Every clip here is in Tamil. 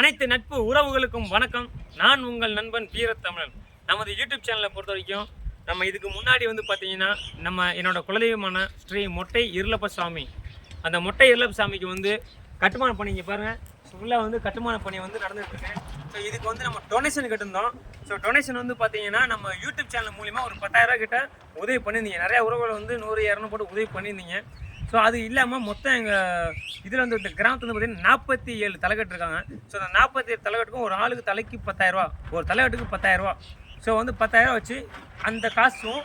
அனைத்து நட்பு உறவுகளுக்கும் வணக்கம். நான் உங்கள் நண்பன் வீரத்தமிழன் நமது யூடியூப் சேனலை பொறுத்த வரைக்கும் நம்ம இதுக்கு முன்னாடி வந்து பார்த்தீங்கன்னா நம்ம என்னோட குலதெய்வமான ஸ்ரீ மொட்டை இருளப்ப சாமி. அந்த மொட்டை இருளப்ப சாமிக்கு வந்து கட்டுமான பணி இங்கே பாருங்கள் ஃபுல்லாக வந்து கட்டுமான பணி வந்து நடந்துகிட்டு இருக்கு ஸோ இதுக்கு வந்து நம்ம டொனேஷன் கட்டிருந்தோம். ஸோ டொனேஷன் வந்து பார்த்தீங்கன்னா நம்ம யூடியூப் சேனல் மூலிமா ஒரு பத்தாயிரரூவா கிட்ட உதவி பண்ணியிருந்தீங்க. நிறைய உறவுகள் வந்து நூறு இரநூறு போட்டு உதவி பண்ணியிருந்தீங்க. ஸோ அது இல்லாமல் மொத்தம் எங்கள் இதில் வந்து இந்த கிராமத்தில் வந்து பார்த்தீங்கன்னா நாற்பத்தி ஏழு தலைகட்டு இருக்காங்க. ஸோ அந்த நாற்பத்தி ஏழு தலைகட்டுக்கும் ஒரு ஆளுக்கு தலைக்கு பத்தாயிரரூவா ஒரு தலைகட்டுக்கு பத்தாயிரரூவா. ஸோ வந்து பத்தாயிரரூவா வச்சு அந்த காசும்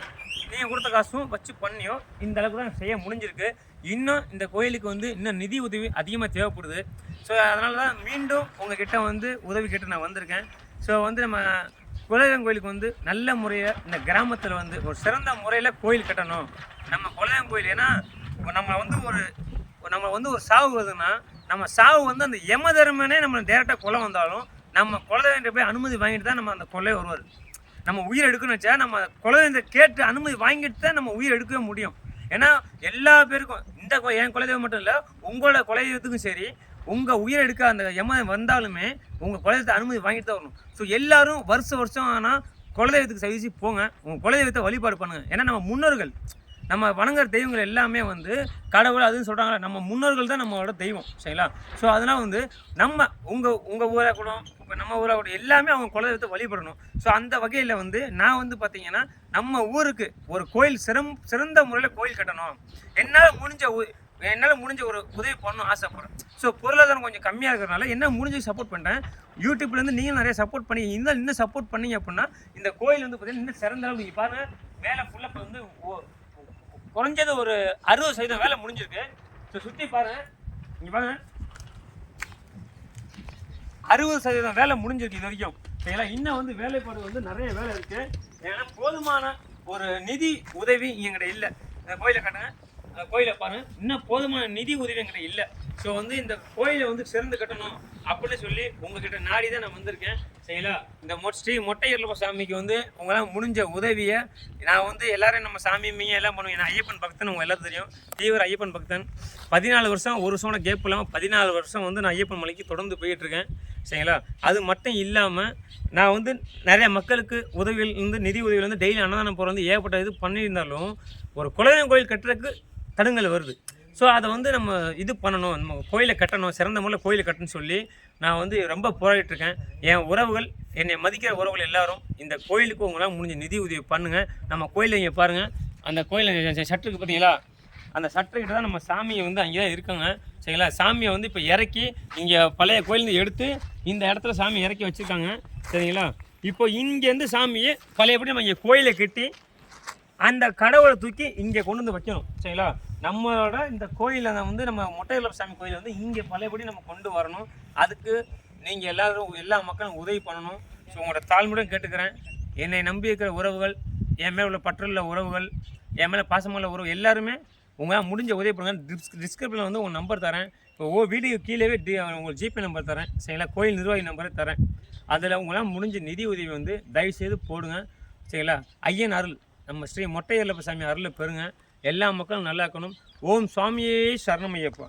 நீங்கள் கொடுத்த காசும் வச்சு பண்ணியும் இந்த அளவுக்கு தான் செய்ய முடிஞ்சிருக்கு. இன்னும் இந்த கோயிலுக்கு வந்து இன்னும் நிதி உதவி அதிகமாக தேவைப்படுது. ஸோ அதனால தான் மீண்டும் உங்ககிட்ட வந்து உதவி கேட்டு நான் வந்திருக்கேன். ஸோ வந்து நம்ம குலதெய்வம் கோயிலுக்கு வந்து நல்ல முறையை இந்த கிராமத்தில் வந்து ஒரு சிறந்த முறையில் கோயில் கட்டணும். நம்ம குலதெய்வம் கோயில் ஏன்னா நம்ம வந்து ஒரு நம்ம வந்து ஒரு சாவு வருதுன்னா நம்ம சாவு வந்து அந்த யம தர்மனே நம்ம டேரெக்டாக கொலை வந்தாலும் நம்ம குலதெய்வன்ற போய் அனுமதி வாங்கிட்டு தான் நம்ம அந்த கொலையை வருவார். நம்ம உயிர் எடுக்கணும்னு வச்சா நம்ம குலதெய்வத்தை கேட்டு அனுமதி வாங்கிட்டு தான் நம்ம உயிர் எடுக்கவே முடியும். ஏன்னா எல்லா பேருக்கும் இந்த என் குலதெய்வம் மட்டும் இல்லை உங்களோட குலதெய்வத்துக்கும் சரி உங்கள் உயிர் எடுக்க அந்த யம வந்தாலுமே உங்கள் குலதெய்வத்தை அனுமதி வாங்கிட்டு தான் வரணும். ஸோ எல்லாரும் வருஷம் வருஷம் ஆனால் குலதெய்வத்துக்கு சகிச்சு போங்க. உங்கள் குலதெய்வத்தை வழிபாடு பண்ணுங்கள் ஏன்னா நம்ம முன்னோர்கள் நம்ம வணங்குற தெய்வங்கள் எல்லாமே வந்து கடவுள் அதுன்னு சொல்கிறாங்களே நம்ம முன்னோர்கள் தான் நம்மளோட தெய்வம் சரிங்களா? ஸோ அதனால் வந்து நம்ம உங்கள் உங்கள் ஊராக கூட இப்போ நம்ம ஊராக கூட எல்லாமே அவங்க குலதெய்வத்தை வழிபடணும். ஸோ அந்த வகையில் வந்து நான் வந்து பார்த்தீங்கன்னா நம்ம ஊருக்கு ஒரு கோயில் சிறம் சிறந்த முறையில் கோயில் கட்டணும். என்னால் முடிஞ்ச என்னால் முடிஞ்ச ஒரு உதவி பண்ணணும் ஆசைப்படுறேன். ஸோ பொருளாதாரம் கொஞ்சம் கம்மியாக இருக்கிறனால என்ன முடிஞ்சு சப்போர்ட் பண்ணுறேன் யூடியூப்லேருந்து நீங்கள் நிறைய சப்போர்ட் பண்ணி இருந்தால் இன்னும் சப்போர்ட் பண்ணீங்க அப்படின்னா இந்த கோயில் வந்து பார்த்தீங்கன்னா இன்னும் சிறந்த அளவு நீங்கள் பாருங்கள் மேலே ஃபுல்லாக இப்போ வந்து ஓ- குறைஞ்சது ஒரு அறுபது சதவீதம் வேலை முடிஞ்சிருக்கு. ஸோ சுற்றி பாருங்க. இங்கே பாருங்க. அறுபது சதவீதம் வேலை முடிஞ்சிருக்கு இது வரைக்கும். ஏன்னா இன்னும் வந்து வேலைப்பாடு வந்து நிறைய வேலை இருக்குது ஏன்னா போதுமான ஒரு நிதி உதவி எங்கிட்ட இல்லை. இந்த கோயிலை கட்டுங்க. கோயிலை பாருங்க. இன்னும் போதுமான நிதி உதவி எங்கிட்ட இல்லை. ஸோ வந்து இந்த கோயிலை வந்து சிறந்து கட்டணும் அப்படின்னு சொல்லி உங்ககிட்ட நாடி தான் நான் வந்திருக்கேன். சரிங்களா? இந்த மொ ஸ்ரீ மொட்டையர்லப்ப சாமிக்கு வந்து உங்களால் முடிஞ்ச உதவியை நான் வந்து எல்லாரும் நம்ம சாமி எல்லாம் பண்ணுவேன் நான் ஐயப்பன் பக்தன் உங்கள் எல்லாரும் தெரியும். தீவிர ஐயப்பன் பக்தன். பதினாலு வருஷம் ஒரு வருஷம் கேப் இல்லாமல் பதினாலு வருஷம் வந்து நான் ஐயப்பன் மலைக்கு தொடர்ந்து போயிட்டுருக்கேன். சரிங்களா? அது மட்டும் இல்லாமல் நான் வந்து நிறைய மக்களுக்கு உதவிகள் வந்து நிதி உதவியில் வந்து டெய்லி அன்னதானம் போகிற வந்து ஏகப்பட்ட இது பண்ணியிருந்தாலும் ஒரு குலதெய்வம் கோயில் கட்டுறதுக்கு தடங்கள் வருது. ஸோ அதை வந்து நம்ம இது பண்ணணும். நம்ம கோயிலை கட்டணும். சிறந்த முறையில் கோயிலை கட்டணும்னு சொல்லி நான் வந்து ரொம்ப போராடிட்டுருக்கேன். என் உறவுகள் என்னை மதிக்கிற உறவுகள் எல்லாரும் இந்த கோயிலுக்கு உங்களால் முடிஞ்ச நிதி உதவி பண்ணுங்கள் நம்ம கோயிலில் இங்கே பாருங்கள் அந்த கோயிலில் சட்டுருக்கு பார்த்தீங்களா அந்த சட்டர்கிட்ட தான் நம்ம சாமியை வந்து அங்கே தான் இருக்காங்க. சரிங்களா? சாமியை வந்து இப்போ இறக்கி இங்கே பழைய கோயிலேருந்து எடுத்து இந்த இடத்துல சாமி இறக்கி வச்சுருக்காங்க. சரிங்களா? இப்போ இங்கேருந்து சாமியை பழையபடி நம்ம இங்கே கோயிலை கட்டி அந்த கடவுளை தூக்கி இங்கே கொண்டு வந்து வைக்கணும். சரிங்களா? நம்மளோட இந்த கோயிலில் வந்து நம்ம மொட்டையலப்ப சாமி கோயில் வந்து இங்கே பழையபடி நம்ம கொண்டு வரணும். அதுக்கு நீங்கள் எல்லாரும் எல்லா மக்களும் உதவி பண்ணணும். ஸோ உங்களோட தாழ்மையுடன் கேட்டுக்கிறேன். என்னை நம்பி இருக்கிற உறவுகள் என் மேலே உள்ள பற்றுள்ள உறவுகள் என் மேலே பாசமுள்ள உறவு எல்லாருமே உங்களால் முடிஞ்ச உதவி பண்ணுங்கள் டிஸ்க் டிஸ்கிரிப்ஷனில் வந்து உங்கள் நம்பர் தரேன். இப்போ ஓ வீடியோ கீழேவே டி உங்களுக்கு ஜிபே நம்பர் தரேன். சரிங்களா? கோயில் நிர்வாகி நம்பரை தரேன். அதில் உங்களால் முடிஞ்ச நிதி உதவி வந்து தயவுசெய்து போடுங்க. சரிங்களா? ஐயன் அருள். நம்ம ஸ்ரீ மொட்டையல்லப்ப சாமி அருளை பெறுங்க. எல்லா மக்களும் நல்லா இருக்கணும் ஓம் சுவாமியே சரணமையப்பா